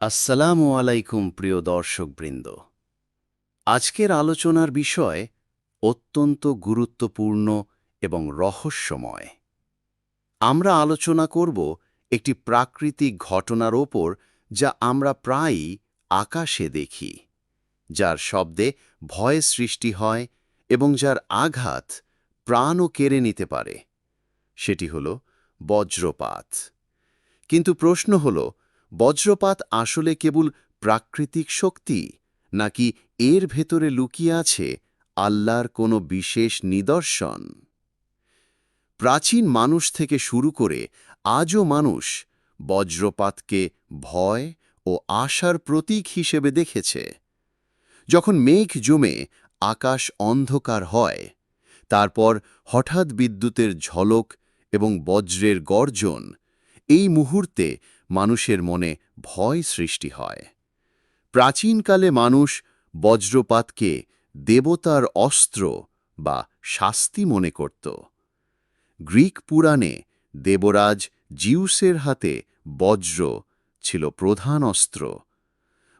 আসসালামু আলাইকুম, প্রিয় দর্শকবৃন্দ। আজকের আলোচনার বিষয় অত্যন্ত গুরুত্বপূর্ণ এবং রহস্যময়। আমরা আলোচনা করব একটি প্রাকৃতিক ঘটনার ওপর যা আমরা প্রায়ই আকাশে দেখি, যার শব্দে ভয় সৃষ্টি হয় এবং যার আঘাত প্রাণও কেড়ে নিতে পারে। সেটি হল বজ্রপাত। কিন্তু প্রশ্ন হল বজ্রপাত আসলে কেবল প্রাকৃতিক শক্তি, নাকি এর ভেতরে লুকিয়ে আছে আল্লাহর কোনো বিশেষ নিদর্শন? প্রাচীন মানুষ থেকে শুরু করে আজও মানুষ বজ্রপাতকে ভয় ও আশার প্রতীক হিসেবে দেখেছে। যখন মেঘ জমে আকাশ অন্ধকার হয়, তারপর হঠাৎ বিদ্যুতের ঝলক এবং বজ্রের গর্জন, এই মুহূর্তে মানুষের মনে ভয় সৃষ্টি হয়। প্রাচীনকালে মানুষ বজ্রপাতকে দেবতার অস্ত্র বা শাস্তি মনে করত। গ্রিক পুরাণে দেবরাজ জিউসের হাতে বজ্র ছিল প্রধান অস্ত্র।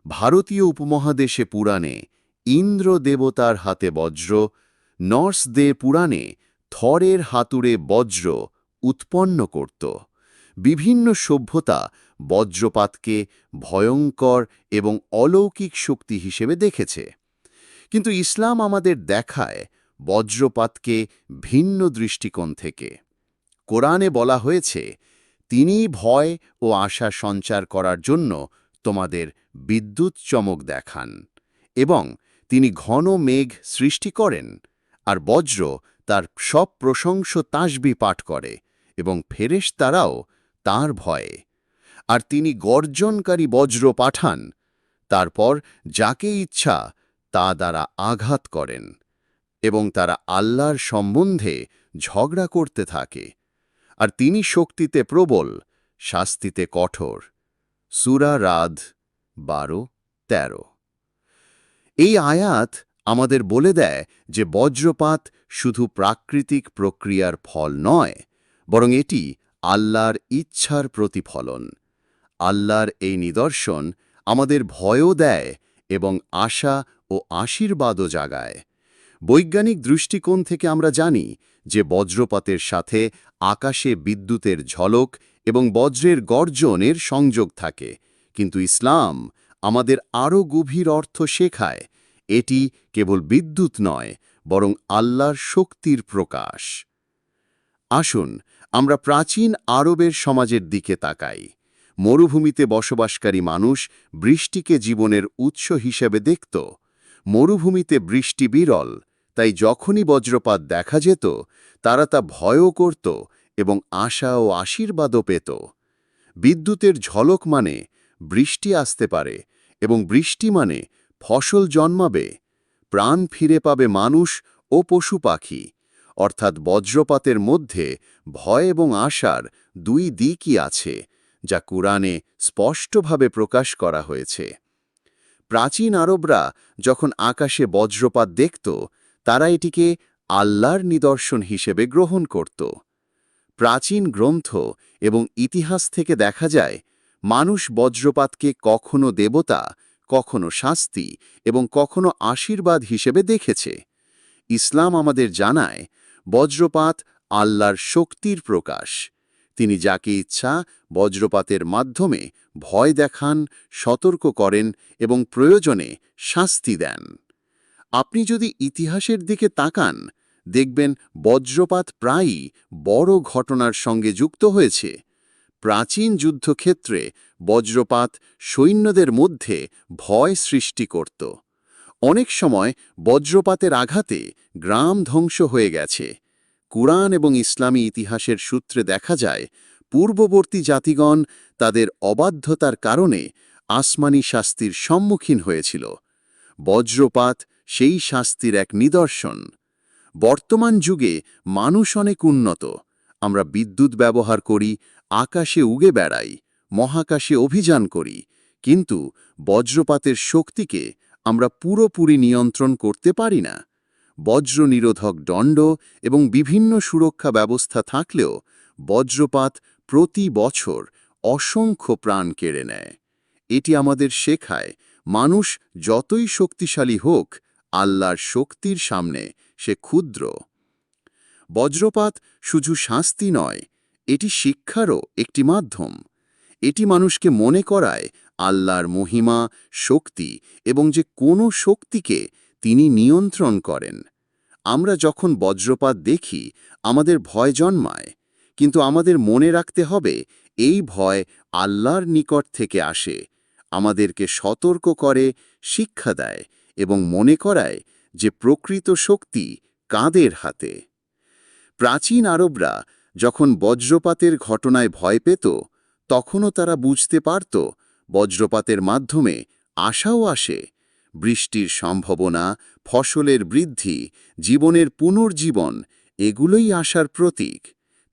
ভারতীয় উপমহাদেশে পুরাণে ইন্দ্র দেবতার হাতে বজ্র, নর্স দে পুরাণে থরের হাতুড়ে বজ্র উৎপন্ন করত। বিভিন্ন সভ্যতা বজ্রপাতকে ভয়ঙ্কর এবং অলৌকিক শক্তি হিসেবে দেখেছে। কিন্তু ইসলাম আমাদের দেখায় বজ্রপাতকে ভিন্ন দৃষ্টিকোণ থেকে। কোরআনে বলা হয়েছে তিনি ভয় ও আশা সঞ্চার করার জন্য তোমাদের বিদ্যুৎ চমক দেখান এবং তিনি ঘন মেঘ সৃষ্টি করেন আর বজ্র তার সব প্রশংস তাসবি পাঠ করে এবং ফেরেশ তারাও তাঁর ভয়ে। আর তিনি গর্জনকারী বজ্র পাঠান। তারপর যাকে ইচ্ছা তা দ্বারা আঘাত করেন এবং তারা আল্লাহর সম্বন্ধে ঝগড়া করতে থাকে। আর তিনি শক্তিতে প্রবল, শাস্তিতে কঠোর। সুরা রাধ বারো, তেরো। এই আয়াত আমাদের বলে দেয় যে বজ্রপাত শুধু প্রাকৃতিক প্রক্রিয়ার ফল নয়, বরং এটি আল্লাহর ইচ্ছার প্রতিফলন। আল্লাহর এই নিদর্শন আমাদের ভয়ও দেয় এবং আশা ও আশীর্বাদও জাগায়। বৈজ্ঞানিক দৃষ্টিকোণ থেকে আমরা জানি যে বজ্রপাতের সাথে আকাশে বিদ্যুতের ঝলক এবং বজ্রের গর্জনের সংযোগ থাকে। কিন্তু ইসলাম আমাদের আরও গভীর অর্থ শেখায়, এটি কেবল বিদ্যুৎ নয়, বরং আল্লাহর শক্তির প্রকাশ। আসুন আমরা প্রাচীন আরবের সমাজের দিকে তাকাই। মরুভূমিতে বসবাসকারী মানুষ বৃষ্টিকে জীবনের উৎস হিসেবে দেখত। মরুভূমিতে বৃষ্টি বিরল, তাই যখনই বজ্রপাত দেখা যেত, তারা তা ভয়ও করত এবং আশা ও আশীর্বাদও পেত। বিদ্যুতের ঝলক মানে বৃষ্টি আসতে পারে এবং বৃষ্টি মানে ফসল জন্মাবে। প্রাণ ফিরে পাবে মানুষ ও পশু পাখি। অর্থাৎ বজ্রপাতের মধ্যে ভয় এবং আশার দুই দিকই আছে, যা কুরআনে স্পষ্টভাবে প্রকাশ করা হয়েছে। প্রাচীন আরবরা যখন আকাশে বজ্রপাত দেখত, তারা এটিকে আল্লাহর নিদর্শন হিসেবে গ্রহণ করত। প্রাচীন গ্রন্থ এবং ইতিহাস থেকে দেখা যায়, মানুষ বজ্রপাতকে কখনো দেবতা, কখনো শাস্তি এবং কখনো আশীর্বাদ হিসেবে দেখেছে। ইসলাম আমাদের জানায় বজ্রপাত আল্লাহর শক্তির প্রকাশ। তিনি যাকে ইচ্ছা বজ্রপাতের মাধ্যমে ভয় দেখান, সতর্ক করেন এবং প্রয়োজনে শাস্তি দেন। আপনি যদি ইতিহাসের দিকে তাকান, দেখবেন বজ্রপাত প্রায়ই বড় ঘটনার সঙ্গে যুক্ত হয়েছে। প্রাচীন যুদ্ধক্ষেত্রে বজ্রপাত সৈন্যদের মধ্যে ভয় সৃষ্টি করত। অনেক সময় বজ্রপাতের আঘাতে গ্রাম ধ্বংস হয়ে গেছে। কুরআন এবং ইসলামী ইতিহাসের সূত্রে দেখা যায়, পূর্ববর্তী জাতিগণ তাদের অবাধ্যতার কারণে আসমানি শাস্তির সম্মুখীন হয়েছিল। বজ্রপাত সেই শাস্তির এক নিদর্শন। বর্তমান যুগে মানুষ অনেক উন্নত। আমরা বিদ্যুৎ ব্যবহার করি, আকাশে উগে বেড়াই, মহাকাশে অভিযান করি, কিন্তু বজ্রপাতের শক্তিকে আমরা পুরোপুরি নিয়ন্ত্রণ করতে পারি না। বজ্র নিরোধক দণ্ড এবং বিভিন্ন সুরক্ষা ব্যবস্থা থাকলেও বজ্রপাত প্রতি বছর অসংখ্য প্রাণ কেড়ে নেয়। এটি আমাদের শেখায়, মানুষ যতই শক্তিশালী হোক, আল্লাহর শক্তির সামনে সে ক্ষুদ্র। বজ্রপাত শুধু শাস্তি নয়, এটি শিক্ষারও একটি মাধ্যম। এটি মানুষকে মনে করায় আল্লাহর মহিমা, শক্তি এবং যে কোনো শক্তিকে তিনি নিয়ন্ত্রণ করেন। আমরা যখন বজ্রপাত দেখি, আমাদের ভয় জন্মায়, কিন্তু আমাদের মনে রাখতে হবে, এই ভয় আল্লাহর নিকট থেকে আসে, আমাদেরকে সতর্ক করে, শিক্ষা দেয় এবং মনে করায় যে প্রকৃত শক্তি কাঁদের হাতে। প্রাচীন আরবরা যখন বজ্রপাতের ঘটনায় ভয় পেত তখনও তারা বুঝতে পারত বজ্রপাতের মাধ্যমে আশাও আসে। বৃষ্টির সম্ভাবনা, ফসলের বৃদ্ধি, জীবনের পুনর্জীবন, এগুলোই আশার প্রতীক।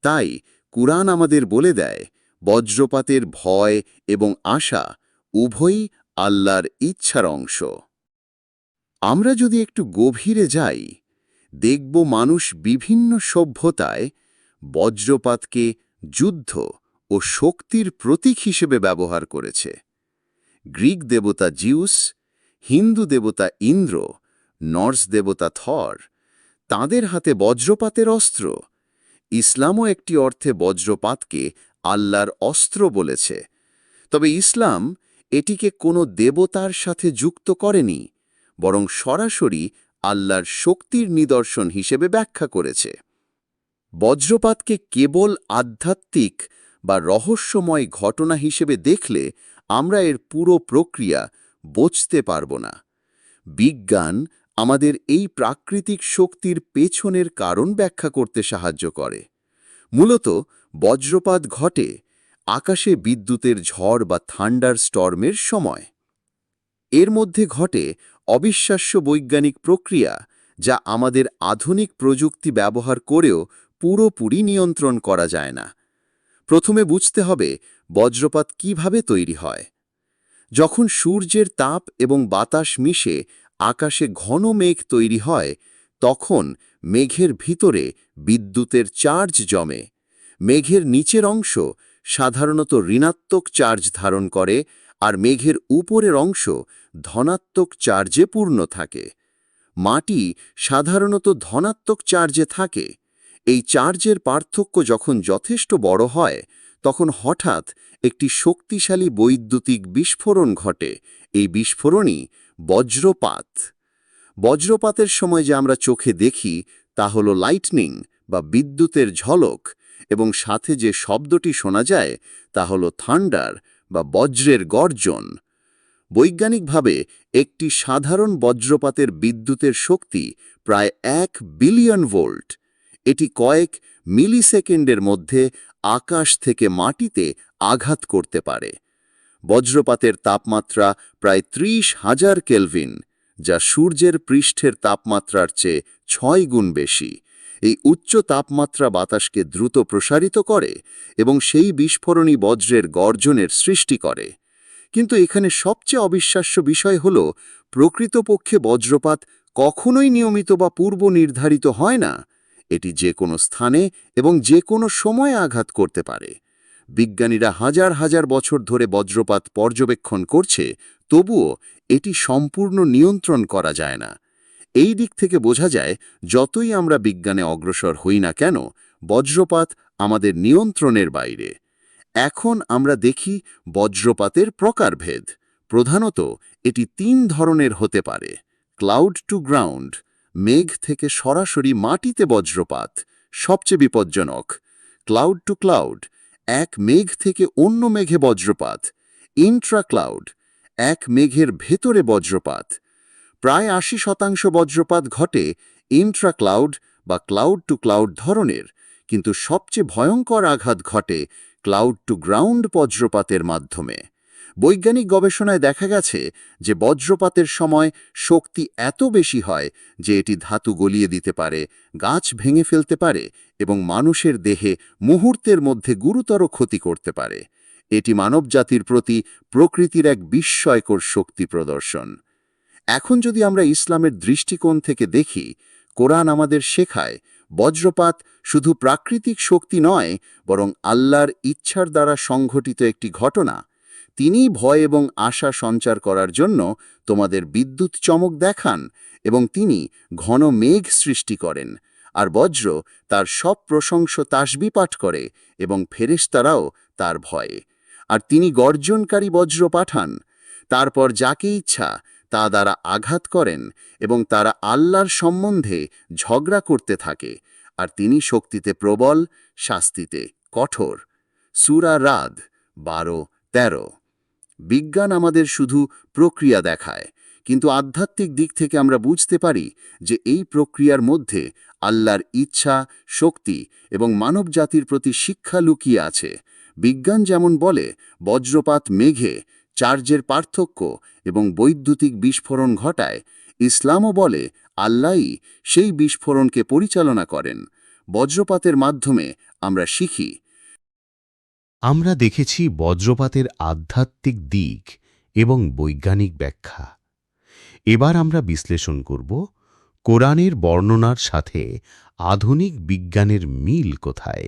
তাই কুরআন আমাদের বলে দেয়, বজ্রপাতের ভয় এবং আশা উভয়ই আল্লাহর ইচ্ছার অংশ। আমরা যদি একটু গভীরে যাই, দেখব মানুষ বিভিন্ন সভ্যতায় বজ্রপাতকে যুদ্ধ ও শক্তির প্রতীক হিসেবে ব্যবহার করেছে। গ্রিক দেবতা জিউস, হিন্দু দেবতা ইন্দ্র, নর্স দেবতা থর, তাদের হাতে বজ্রপাতের অস্ত্র। ইসলামও একটি অর্থে বজ্রপাতকে আল্লাহর অস্ত্র বলেছে। তবে ইসলাম এটিকে কোনো দেবতার সাথে যুক্ত করেনি, বরং সরাসরি আল্লাহর শক্তির নিদর্শন হিসেবে ব্যাখ্যা করেছে। বজ্রপাতকে কেবল আধ্যাত্মিক বা রহস্যময় ঘটনা হিসেবে দেখলে আমরা এর পুরো প্রক্রিয়া বুঝতে পারব না। বিজ্ঞান আমাদের এই প্রাকৃতিক শক্তির পেছনের কারণ ব্যাখ্যা করতে সাহায্য করে। মূলত বজ্রপাত ঘটে আকাশে বিদ্যুতের ঝড় বা থান্ডার স্টর্মের সময়। এর মধ্যে ঘটে অবিশ্বাস্য বৈজ্ঞানিক প্রক্রিয়া যা আমাদের আধুনিক প্রযুক্তি ব্যবহার করেও পুরোপুরি নিয়ন্ত্রণ করা যায় না। প্রথমে বুঝতে হবে বজ্রপাত কীভাবে তৈরি হয়। যখন সূর্যের তাপ এবং বাতাস মিশে আকাশে ঘন মেঘ তৈরি হয়, তখন মেঘের ভিতরে বিদ্যুতের চার্জ জমে। মেঘের নিচের অংশ সাধারণত ঋণাত্মক চার্জ ধারণ করে আর মেঘের উপরের অংশ ধনাত্মক চার্জে পূর্ণ থাকে। মাটি সাধারণত ধনাত্মক চার্জে থাকে। এই চার্জের পার্থক্য যখন যথেষ্ট বড় হয়, তখন হঠাৎ একটি শক্তিশালী বৈদ্যুতিক বিস্ফোরণ ঘটে। এই বিস্ফোরণই বজ্রপাত। বজ্রপাতের সময় যে আমরা চোখে দেখি, তা হল লাইটনিং বা বিদ্যুতের ঝলক, এবং সাথে যে শব্দটি শোনা যায়, তা হল থান্ডার বা বজ্রের গর্জন। বৈজ্ঞানিকভাবে একটি সাধারণ বজ্রপাতের বিদ্যুতের শক্তি প্রায় এক বিলিয়ন ভোল্ট এটি কয়েক মিলিসেকেন্ডের মধ্যে আকাশ থেকে মাটিতে আঘাত করতে পারে। বজ্রপাতের তাপমাত্রা প্রায় ত্রিশ হাজার কেলভিন, যা সূর্যের পৃষ্ঠের তাপমাত্রার চেয়ে ছয় গুণ বেশি। এই উচ্চ তাপমাত্রা বাতাসকে দ্রুত প্রসারিত করে এবং সেই বিস্ফোরণী বজ্রের গর্জনের সৃষ্টি করে। কিন্তু এখানে সবচেয়ে অবিশ্বাস্য বিষয় হল, প্রকৃতপক্ষে বজ্রপাত কখনোই নিয়মিত বা পূর্ব নির্ধারিত হয় না। এটি যে কোনো স্থানে এবং যে কোনো সময়ে আঘাত করতে পারে। বিজ্ঞানীরা হাজার হাজার বছর ধরে বজ্রপাত পর্যবেক্ষণ করছে, তবুও এটি সম্পূর্ণ নিয়ন্ত্রণ করা যায় না। এই দিক থেকে বোঝা যায়, যতই আমরা বিজ্ঞানে অগ্রসর হই না কেন, বজ্রপাত আমাদের নিয়ন্ত্রণের বাইরে। এখন আমরা দেখি বজ্রপাতের প্রকারভেদ। প্রধানত এটি তিন ধরনের হতে পারে, ক্লাউড টু গ্রাউন্ড। মেঘ থেকে সরাসরি মাটিতে বজ্রপাত, সবচেয়ে বিপজ্জনক। ক্লাউড টু ক্লাউড এক মেঘ থেকে অন্য মেঘে বজ্রপাত। ইন্ট্রা ক্লাউড এক মেঘের ভেতরে বজ্রপাত। প্রায় আশি শতাংশ বজ্রপাত ঘটে ইন্ট্রা ক্লাউড বা ক্লাউড টু ক্লাউড ধরনের, কিন্তু সবচেয়ে ভয়ঙ্কর আঘাত ঘটে ক্লাউড টু গ্রাউন্ড বজ্রপাতের মাধ্যমে। বৈজ্ঞানিক গবেষণায় দেখা গেছে যে বজ্রপাতের সময় শক্তি এত বেশি হয় যে এটি ধাতু গলিয়ে দিতে পারে, গাছ ভেঙে ফেলতে পারে এবং মানুষের দেহে মুহূর্তের মধ্যে গুরুতর ক্ষতি করতে পারে। এটি মানবজাতির প্রতি প্রকৃতির এক বিস্ময়কর শক্তি প্রদর্শন। এখন যদি আমরা ইসলামের দৃষ্টিকোণ থেকে দেখি, কোরআন আমাদের শেখায়, বজ্রপাত শুধু প্রাকৃতিক শক্তি নয়, বরং আল্লাহর ইচ্ছার দ্বারা সংঘটিত একটি ঘটনা তিনিই ভয় এবং আশা সঞ্চার করার জন্য তোমাদের বিদ্যুৎ চমক দেখান এবং তিনি ঘন মেঘ সৃষ্টি করেন, আর বজ্র তার সব প্রশংস তাসবি পাঠ করে এবং ফেরেশতারাও তার ভয়ে। আর তিনি গর্জনকারী বজ্র পাঠান, তারপর যাকে ইচ্ছা তা দ্বারা আঘাত করেন এবং তারা আল্লাহর সম্বন্ধে ঝগড়া করতে থাকে, আর তিনি শক্তিতে প্রবল, শাস্তিতে কঠোর। সুরা রাদ বারো তেরো। বিজ্ঞান আমাদের শুধু প্রক্রিয়া দেখায়, কিন্তু আধ্যাত্মিক দিক থেকে আমরা বুঝতে পারি যে এই প্রক্রিয়ার মধ্যে আল্লাহর ইচ্ছা, শক্তি এবং মানব জাতির প্রতি শিক্ষা লুকিয়ে আছে। বিজ্ঞান যেমন বলে, বজ্রপাত মেঘে চার্জের পার্থক্য এবং বৈদ্যুতিক বিস্ফোরণ ঘটায়, ইসলামও বলে, আল্লাহই সেই বিস্ফোরণকে পরিচালনা করেন। বজ্রপাতের মাধ্যমে আমরা শিখি আমরা দেখেছি বজ্রপাতের আধ্যাত্মিক দিক এবং বৈজ্ঞানিক ব্যাখ্যা। এবার আমরা বিশ্লেষণ করব কোরআনের বর্ণনার সাথে আধুনিক বিজ্ঞানের মিল কোথায়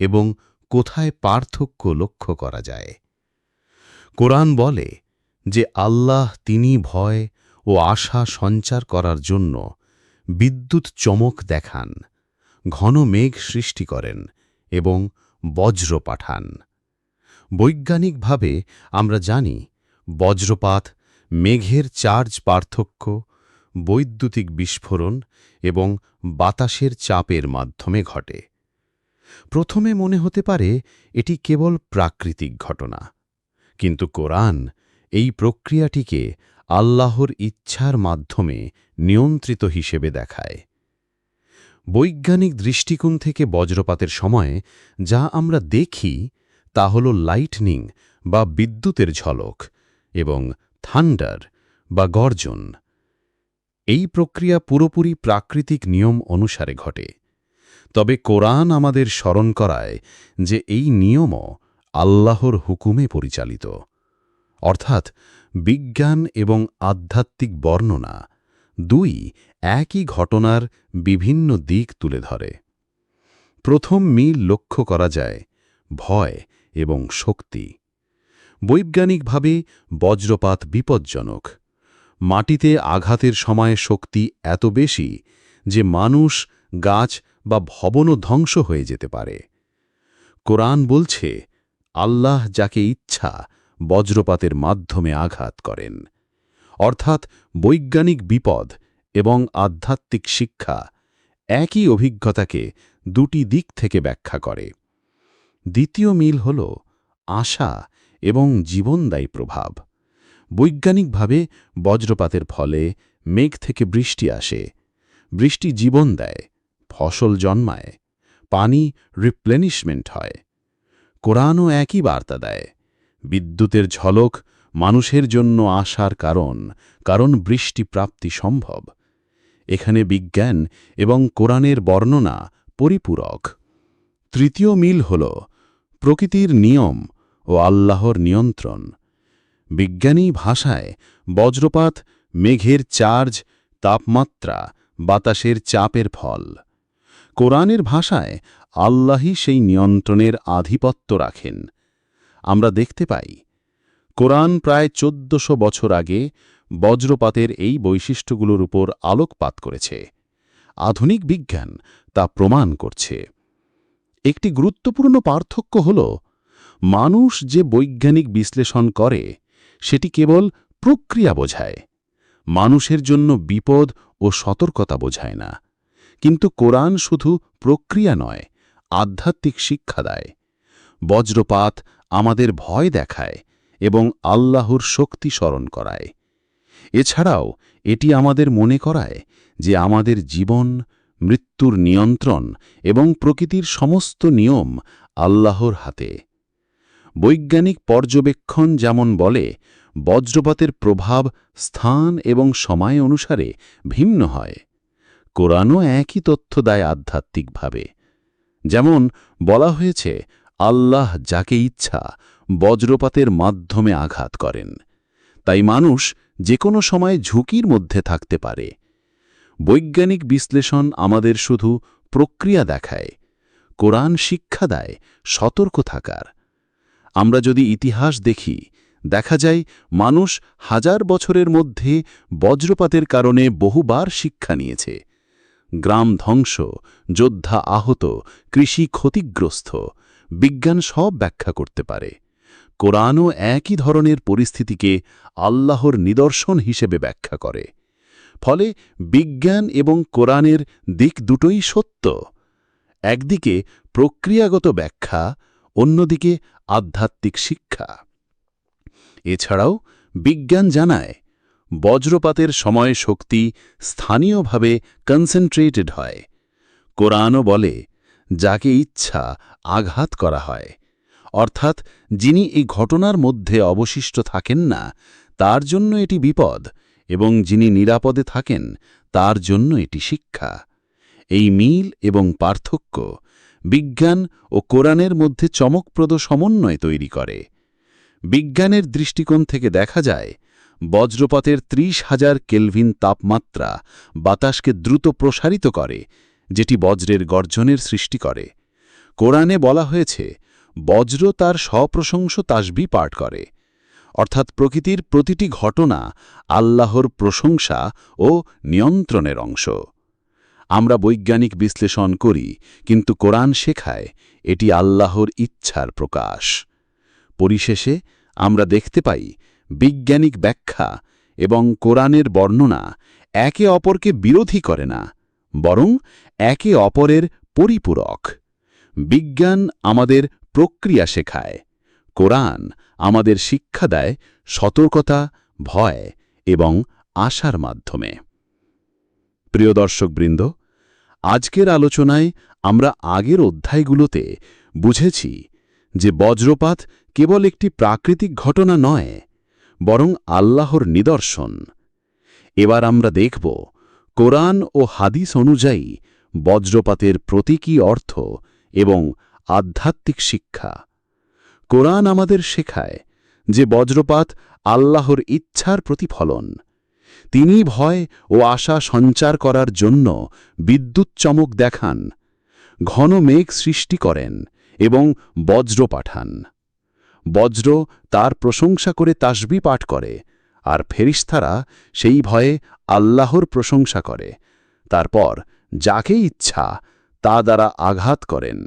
এবং কোথায় পার্থক্য লক্ষ্য করা যায়। কোরআন বলে যে আল্লাহ তিনি ভয় ও আশা সঞ্চার করার জন্য বিদ্যুৎ চমক দেখান, ঘন মেঘ সৃষ্টি করেন এবং বজ্র পাঠান বৈজ্ঞানিকভাবে আমরা জানি, বজ্রপাত, মেঘের চার্জ পার্থক্য, বৈদ্যুতিক বিস্ফোরণ এবং বাতাসের চাপের মাধ্যমে ঘটে। প্রথমে মনে হতে পারে এটি কেবল প্রাকৃতিক ঘটনা, কিন্তু কোরআন এই প্রক্রিয়াটিকে আল্লাহর ইচ্ছার মাধ্যমে নিয়ন্ত্রিত হিসেবে দেখায়। বৈজ্ঞানিক দৃষ্টিকোণ থেকে বজ্রপাতের সময়ে যা আমরা দেখি তা হল লাইটনিং বা বিদ্যুতের ঝলক এবং থান্ডার বা গর্জন। এই প্রক্রিয়া পুরোপুরি প্রাকৃতিক নিয়ম অনুসারে ঘটে। তবে কোরআন আমাদের স্মরণ করায় যে এই নিয়মও আল্লাহর হুকুমে পরিচালিত। অর্থাৎ বিজ্ঞান এবং আধ্যাত্মিক বর্ণনা দুই একই ঘটনার বিভিন্ন দিক তুলে ধরে। প্রথম মিল লক্ষ্য করা যায় ভয় এবং শক্তি। বৈজ্ঞানিকভাবে বজ্রপাত বিপজ্জনক। মাটিতে আঘাতের সময় শক্তি এত বেশি যে মানুষ, গাছ বা ভবনও ধ্বংস হয়ে যেতে পারে। কোরআন বলছে, আল্লাহ যাকে ইচ্ছা বজ্রপাতের মাধ্যমে আঘাত করেন। অর্থাৎ বৈজ্ঞানিক বিপদ এবং আধ্যাত্মিক শিক্ষা একই অভিজ্ঞতাকে দুটি দিক থেকে ব্যাখ্যা করে। দ্বিতীয় মিল হল আশা এবং জীবনদায়ী প্রভাব। বৈজ্ঞানিকভাবে বজ্রপাতের ফলে মেঘ থেকে বৃষ্টি আসে। বৃষ্টি জীবন দেয়, ফসল জন্মায়, পানি রিপ্লেনিশমেন্ট হয়। কোরআনও একই বার্তা দেয়, বিদ্যুতের ঝলক মানুষের জন্য আসার কারণ কারণ বৃষ্টি প্রাপ্তি সম্ভব। এখানে বিজ্ঞান এবং কোরআনের বর্ণনা পরিপূরক। তৃতীয় মিল হল প্রকৃতির নিয়ম ও আল্লাহর নিয়ন্ত্রণ। বিজ্ঞানী ভাষায় বজ্রপাত, মেঘের চার্জ, তাপমাত্রা, বাতাসের চাপের ফল। কোরআনের ভাষায় আল্লাহই সেই নিয়ন্ত্রণের আধিপত্য রাখেন। আমরা দেখতে পাই, কোরআন প্রায় চোদ্দশো বছর আগে বজ্রপাতের এই বৈশিষ্ট্যগুলোর উপর আলোকপাত করেছে। আধুনিক বিজ্ঞান তা প্রমাণ করছে। একটি গুরুত্বপূর্ণ পার্থক্য হল, মানুষ যে বৈজ্ঞানিক বিশ্লেষণ করে, সেটি কেবল প্রক্রিয়া বোঝায়। মানুষের জন্য বিপদ ও সতর্কতা বোঝায় না। কিন্তু কোরআন শুধু প্রক্রিয়া নয়, আধ্যাত্মিক শিক্ষা দেয়। বজ্রপাত আমাদের ভয় দেখায় এবং আল্লাহর শক্তি স্মরণ করায়। এছাড়াও এটি আমাদের মনে করায় যে আমাদের জীবন, মৃত্যুর নিয়ন্ত্রণ এবং প্রকৃতির সমস্ত নিয়ম আল্লাহর হাতে। বৈজ্ঞানিক পর্যবেক্ষণ যেমন বলে, বজ্রপাতের প্রভাব স্থান এবং সময় অনুসারে ভিন্ন হয়। কোরআনও একই তথ্য দেয় আধ্যাত্মিকভাবে। যেমন বলা হয়েছে, আল্লাহ যাকে ইচ্ছা বজ্রপাতের মাধ্যমে আঘাত করেন। তাই মানুষ যে কোনো সময় ঝুঁকির মধ্যে থাকতে পারে। বৈজ্ঞানিক বিশ্লেষণ আমাদের শুধু প্রক্রিয়া দেখায়, কোরআন শিক্ষা দেয়, সতর্ক থাকার। আমরা যদি ইতিহাস দেখি, দেখা যায় মানুষ হাজার বছরের মধ্যে বজ্রপাতের কারণে বহুবার শিক্ষা নিয়েছে। গ্রাম ধ্বংস, যোদ্ধা আহত, কৃষি ক্ষতিগ্রস্ত, বিজ্ঞান সব ব্যাখ্যা করতে পারে। কোরআনও একই ধরনের পরিস্থিতিকে আল্লাহর নিদর্শন হিসেবে ব্যাখ্যা করে। ফলে বিজ্ঞান এবং কোরআনের দিক দুটোই সত্য। একদিকে প্রক্রিয়াগত ব্যাখ্যা, অন্যদিকে আধ্যাত্মিক শিক্ষা। এছাড়াও বিজ্ঞান জানায়, বজ্রপাতের সময় শক্তি স্থানীয়ভাবে কনসেন্ট্রেটেড হয়। কোরআনও বলে, যাকে ইচ্ছা আঘাত করা হয়। অর্থাৎ যিনি এই ঘটনার মধ্যে অবশিষ্ট থাকেন না, তার জন্য এটি বিপদ, এবং যিনি নিরাপদে থাকেন, তার জন্য এটি শিক্ষা। এই মিল এবং পার্থক্য বিজ্ঞান ও কোরআনের মধ্যে চমকপ্রদ সমন্বয় তৈরি করে। বিজ্ঞানের দৃষ্টিকোণ থেকে দেখা যায়, বজ্রপাতের ত্রিশ হাজার কেলভিন তাপমাত্রা বাতাসকে দ্রুত প্রসারিত করে, যেটি বজ্রের গর্জনের সৃষ্টি করে। কোরআনে বলা হয়েছে বজ্র তার স্বপ্রশংস তাসবি পাঠ করে। অর্থাৎ প্রকৃতির প্রতিটি ঘটনা আল্লাহর প্রশংসা ও নিয়ন্ত্রণের অংশ। আমরা বৈজ্ঞানিক বিশ্লেষণ করি, কিন্তু কোরআন শেখায় এটি আল্লাহর ইচ্ছার প্রকাশ। পরিশেষে আমরা দেখতে পাই বৈজ্ঞানিক ব্যাখ্যা এবং কোরআনের বর্ণনা একে অপরকে বিরোধী করে না, বরং একে অপরের পরিপূরক। বিজ্ঞান আমাদের প্রক্রিয়া শেখায়। কোরআন আমাদের শিক্ষা দেয় সতর্কতা, ভয় এবং আশার মাধ্যমে। প্রিয় দর্শকবৃন্দ, আজকের আলোচনায় আমরা আগের অধ্যায়গুলোতে বুঝেছি যে বজ্রপাত কেবল একটি প্রাকৃতিক ঘটনা নয়, বরং আল্লাহর নিদর্শন। এবার আমরা দেখব কোরআন ও হাদিস অনুযায়ী বজ্রপাতের প্রতীকী অর্থ এবং আধ্যাত্মিক শিক্ষা। কোরআন আমাদের শেখায় যে বজ্রপাত আল্লাহর ইচ্ছার প্রতিফলন। তিনি ভয় ও আশা সঞ্চার করার জন্য বিদ্যুৎ চমক দেখান, ঘন মেঘ সৃষ্টি করেন এবং বজ্র পাঠান। বজ্র তার প্রশংসা করে তাসবি পাঠ করে আর ফেরিস্তারা সেই ভয়ে আল্লাহর প্রশংসা করে। তারপর যাকে ইচ্ছা তা দ্বারা আঘাত করেন।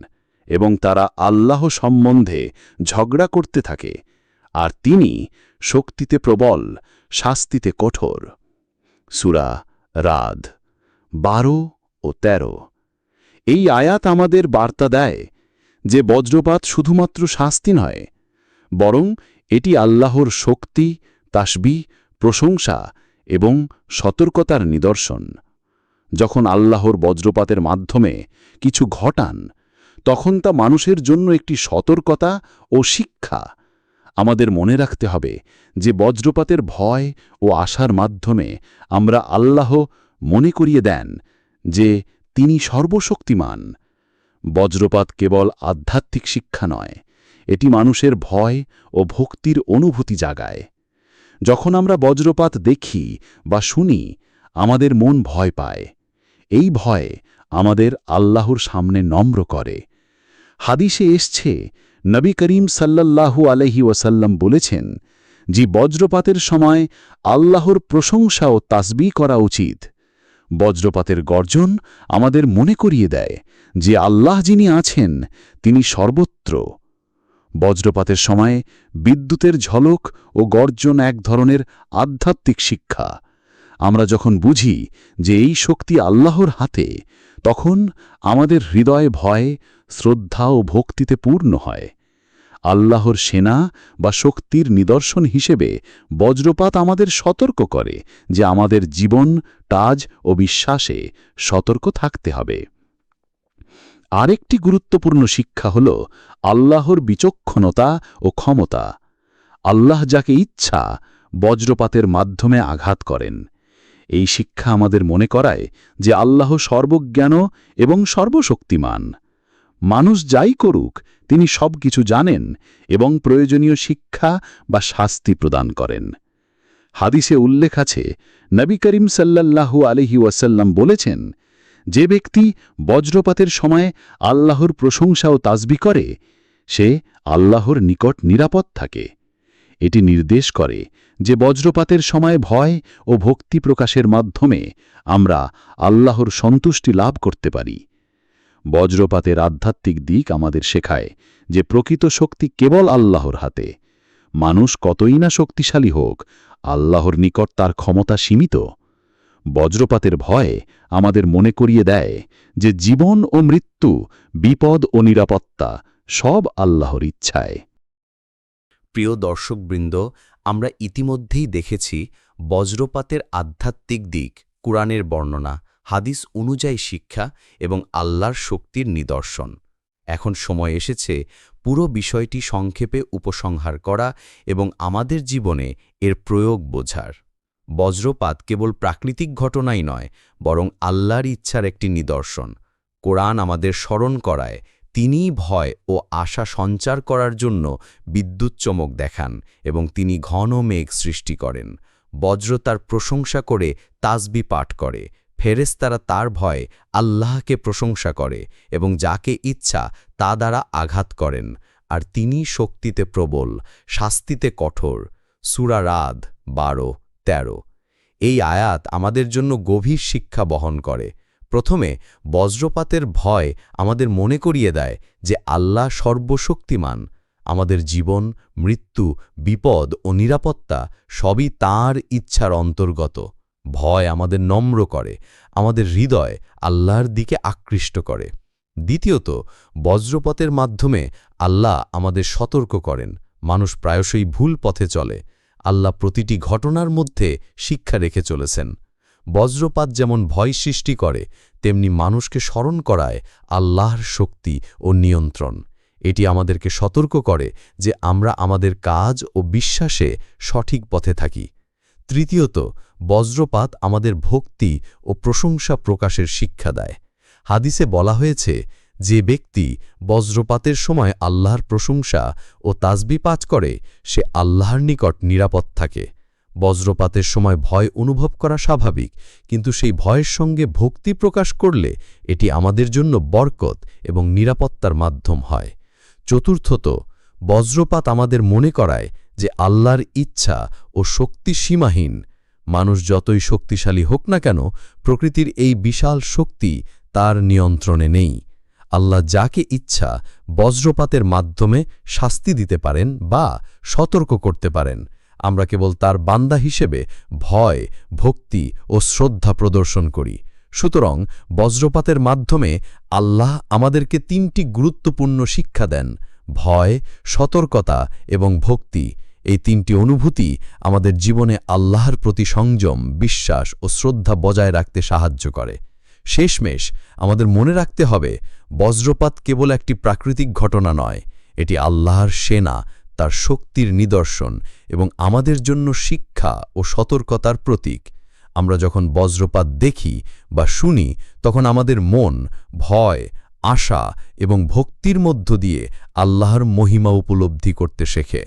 এবং তারা আল্লাহ সম্বন্ধে ঝগড়া করতে থাকে, আর তিনি শক্তিতে প্রবল, শাস্তিতে কঠোর। সুরা রাদ, বারো ও ১৩ এই আয়াত আমাদের বার্তা দেয় যে বজ্রপাত শুধুমাত্র শাস্তি নয়, বরং এটি আল্লাহর শক্তি, তাসবি, প্রশংসা এবং সতর্কতার নিদর্শন। যখন আল্লাহর বজ্রপাতের মাধ্যমে কিছু ঘটান তখন তা মানুষের জন্য একটি সতর্কতা ও শিক্ষা। আমাদের মনে রাখতে হবে যে বজ্রপাতের ভয় ও আশার মাধ্যমে আমরা আল্লাহ মনে করিয়ে দেন যে তিনি সর্বশক্তিমান। বজ্রপাত কেবল আধ্যাত্মিক শিক্ষা নয়, এটি মানুষের ভয় ও ভক্তির অনুভূতি জাগায়। যখন আমরা বজ্রপাত দেখি বা শুনি, আমাদের মন ভয় পায়। এই ভয় আমাদের আল্লাহর সামনে নম্র করে। হাদিসে এসছে, নবী করিম সাল্লাল্লাহু আলহি ওয়াসাল্লাম বলেছেন, যে বজ্রপাতের সময় আল্লাহর প্রশংসা ও তাসবি করা উচিত। বজ্রপাতের গর্জন আমাদের মনে করিয়ে দেয় যে আল্লাহ যিনি আছেন, তিনি সর্বত্র। বজ্রপাতের সময় বিদ্যুতের ঝলক ও গর্জন এক ধরনের আধ্যাত্মিক শিক্ষা। আমরা যখন বুঝি যে এই শক্তি আল্লাহর হাতে তখন আমাদের হৃদয় ভয়, শ্রদ্ধা ও ভক্তিতে পূর্ণ হয়। আল্লাহর সেনা বা শক্তির নিদর্শন হিসেবে বজ্রপাত আমাদের সতর্ক করে যে আমাদের জীবন টাজ ও বিশ্বাসে সতর্ক থাকতে হবে। আরেকটি গুরুত্বপূর্ণ শিক্ষা হল আল্লাহর বিচক্ষণতা ও ক্ষমতা। আল্লাহ যাকে ইচ্ছা বজ্রপাতের মাধ্যমে আঘাত করেন। এই শিক্ষা আমাদের মনে করায় যে আল্লাহ সর্বজ্ঞান এবং সর্বশক্তিমান। মানুষ যাই করুক, তিনি সব কিছু জানেন এবং প্রয়োজনীয় শিক্ষা বা শাস্তি প্রদান করেন। হাদিসে উল্লেখ আছে, নবী করিম সাল্লাল্লাহু আলহি ওয়াসাল্লাম বলেছেন, যে ব্যক্তি বজ্রপাতের সময় আল্লাহর প্রশংসা ও তাসবি করে, সে আল্লাহর নিকট নিরাপদ থাকে। এটি নির্দেশ করে যে বজ্রপাতের সময় ভয় ও ভক্তি প্রকাশের মাধ্যমে আমরা আল্লাহর সন্তুষ্টি লাভ করতে পারি। বজ্রপাতের আধ্যাত্মিক দিক আমাদের শেখায় যে প্রকৃত শক্তি কেবল আল্লাহর হাতে। মানুষ কতই না শক্তিশালী হোক, আল্লাহর নিকট তার ক্ষমতা সীমিত। বজ্রপাতের ভয় আমাদের মনে করিয়ে দেয় যে জীবন ও মৃত্যু, বিপদ ও নিরাপত্তা সব আল্লাহর ইচ্ছায়। প্রিয় দর্শকবৃন্দ, আমরা ইতিমধ্যেই দেখেছি বজ্রপাতের আধ্যাত্মিক দিক, কুরআনের বর্ণনা, হাদিস অনুযায়ী শিক্ষা এবং আল্লাহর শক্তির নিদর্শন। এখন সময় এসেছে পুরো বিষয়টি সংক্ষেপে উপসংহার করা এবং আমাদের জীবনে এর প্রয়োগ বোঝার। বজ্রপাত কেবল প্রাকৃতিক ঘটনাই নয়, বরং আল্লাহর ইচ্ছার একটি নিদর্শন। কোরআন আমাদের স্মরণ করায় তিনিই ভয় ও আশা সঞ্চার করার জন্য বিদ্যুৎ চমক দেখান এবং তিনি ঘন মেঘ সৃষ্টি করেন। বজ্র তার প্রশংসা করে তাসবি পাঠ করে। ফেরেশতারা তার ভয়ে আল্লাহকে প্রশংসা করে এবং যাকে ইচ্ছা তা দ্বারা আঘাত করেন। আর তিনি শক্তিতে প্রবল, শাস্তিতে কঠোর। সুরা রাদ বারো, তেরো। এই আয়াত আমাদের জন্য গভীর শিক্ষা বহন করে। প্রথমে বজ্রপাতের ভয় আমাদের মনে করিয়ে দেয় যে আল্লাহ সর্বশক্তিমান। আমাদের জীবন, মৃত্যু, বিপদ ও নিরাপত্তা সবই তাঁর ইচ্ছার অন্তর্গত। ভয় আমাদের নম্র করে, আমাদের হৃদয় আল্লাহর দিকে আকৃষ্ট করে। দ্বিতীয়ত বজ্রপথের মাধ্যমে আল্লাহ আমাদের সতর্ক করেন, মানুষ প্রায়শই ভুল পথে চলে। আল্লাহ প্রতিটি ঘটনার মধ্যে শিক্ষা রেখে চলেছেন। বজ্রপাত যেমন ভয় সৃষ্টি করে, তেমনি মানুষকে স্মরণ করায় আল্লাহর শক্তি ও নিয়ন্ত্রণ। এটি আমাদেরকে সতর্ক করে যে আমরা আমাদের কাজ ও বিশ্বাসে সঠিক পথে থাকি। তৃতীয়ত, বজ্রপাত আমাদের ভক্তি ও প্রশংসা প্রকাশের শিক্ষা দেয়। হাদিসে বলা হয়েছে, যে ব্যক্তি বজ্রপাতের সময় আল্লাহর প্রশংসা ও তাজবি পাঠ করে, সে আল্লাহর নিকট নিরাপদ থাকে। বজ্রপাতের সময় ভয় অনুভব করা স্বাভাবিক, কিন্তু সেই ভয়ের সঙ্গে ভক্তি প্রকাশ করলে এটি আমাদের জন্য বরকত এবং নিরাপত্তার মাধ্যম হয়। চতুর্থত, বজ্রপাত আমাদের মনে করায় যে আল্লাহর ইচ্ছা ও শক্তি সীমাহীন। মানুষ যতই শক্তিশালী হোক না কেন, প্রকৃতির এই বিশাল শক্তি তার নিয়ন্ত্রণে নেই। আল্লাহ যাকে ইচ্ছা বজ্রপাতের মাধ্যমে শাস্তি দিতে পারেন বা সতর্ক করতে পারেন। আমরা কেবল তার বান্দা হিসেবে ভয়, ভক্তি ও শ্রদ্ধা প্রদর্শন করি। সুতরাং বজ্রপাতের মাধ্যমে আল্লাহ আমাদেরকে তিনটি গুরুত্বপূর্ণ শিক্ষা দেন, ভয়, সতর্কতা এবং ভক্তি। এই তিনটি অনুভূতি আমাদের জীবনে আল্লাহর প্রতি সংযম, বিশ্বাস ও শ্রদ্ধা বজায় রাখতে সাহায্য করে। শেষমেশ আমাদের মনে রাখতে হবে, বজ্রপাত কেবল একটি প্রাকৃতিক ঘটনা নয়, এটি আল্লাহর সেনা তার শক্তির নিদর্শন এবং আমাদের জন্য শিক্ষা ও সতর্কতার প্রতীক। আমরা যখন বজ্রপাত দেখি বা শুনি, তখন আমাদের মন, ভয়, আশা এবং ভক্তির মধ্য দিয়ে আল্লাহর মহিমা উপলব্ধি করতে শেখে।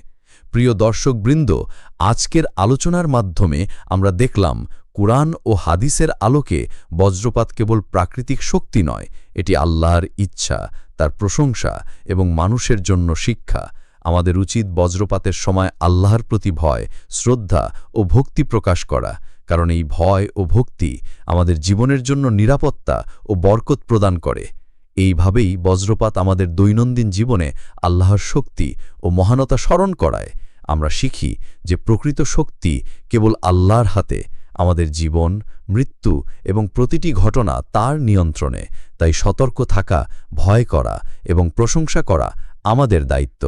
প্রিয় দর্শকবৃন্দ, আজকের আলোচনার মাধ্যমে আমরা দেখলাম, কুরআন ও হাদিসের আলোকে বজ্রপাত কেবল প্রাকৃতিক শক্তি নয়, এটি আল্লাহর ইচ্ছা, তার প্রশংসা এবং মানুষের জন্য শিক্ষা। আমাদের উচিত বজ্রপাতের সময় আল্লাহর প্রতি ভয়, শ্রদ্ধা ও ভক্তি প্রকাশ করা, কারণ এই ভয় ও ভক্তি আমাদের জীবনের জন্য নিরাপত্তা ও বরকত প্রদান করে। এইভাবেই বজ্রপাত আমাদের দৈনন্দিন জীবনে আল্লাহর শক্তি ও মহানতা স্মরণ করায়। আমরা শিখি যে প্রকৃত শক্তি কেবল আল্লাহর হাতে, আমাদের জীবন, মৃত্যু এবং প্রতিটি ঘটনা তার নিয়ন্ত্রণে। তাই সতর্ক থাকা, ভয় করা এবং প্রশংসা করা আমাদের দায়িত্ব।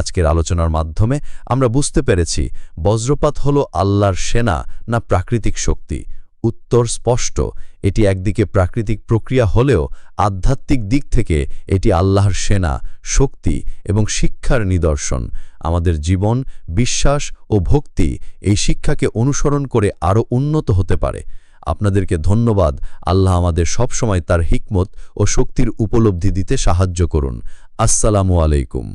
আজকের আলোচনার মাধ্যমে আমরা বুঝতে পেরেছি বজ্রপাত হল আল্লাহর সেনা না প্রাকৃতিক শক্তি। উত্তর স্পষ্ট, এটি একদিকে প্রাকৃতিক প্রক্রিয়া হলেও আধ্যাত্মিক দিক থেকে এটি আল্লাহর সেনা, শক্তি এবং শিক্ষার নিদর্শন। আমাদের জীবন, বিশ্বাস ও ভক্তি এই শিক্ষাকে অনুসরণ করে আরও উন্নত হতে পারে। আপনাদেরকে ধন্যবাদ, আল্লাহ আমাদের সবসময় তার হিকমত ও শক্তির উপলব্ধি দিতে সাহায্য করুন। আসসালামু আলাইকুম।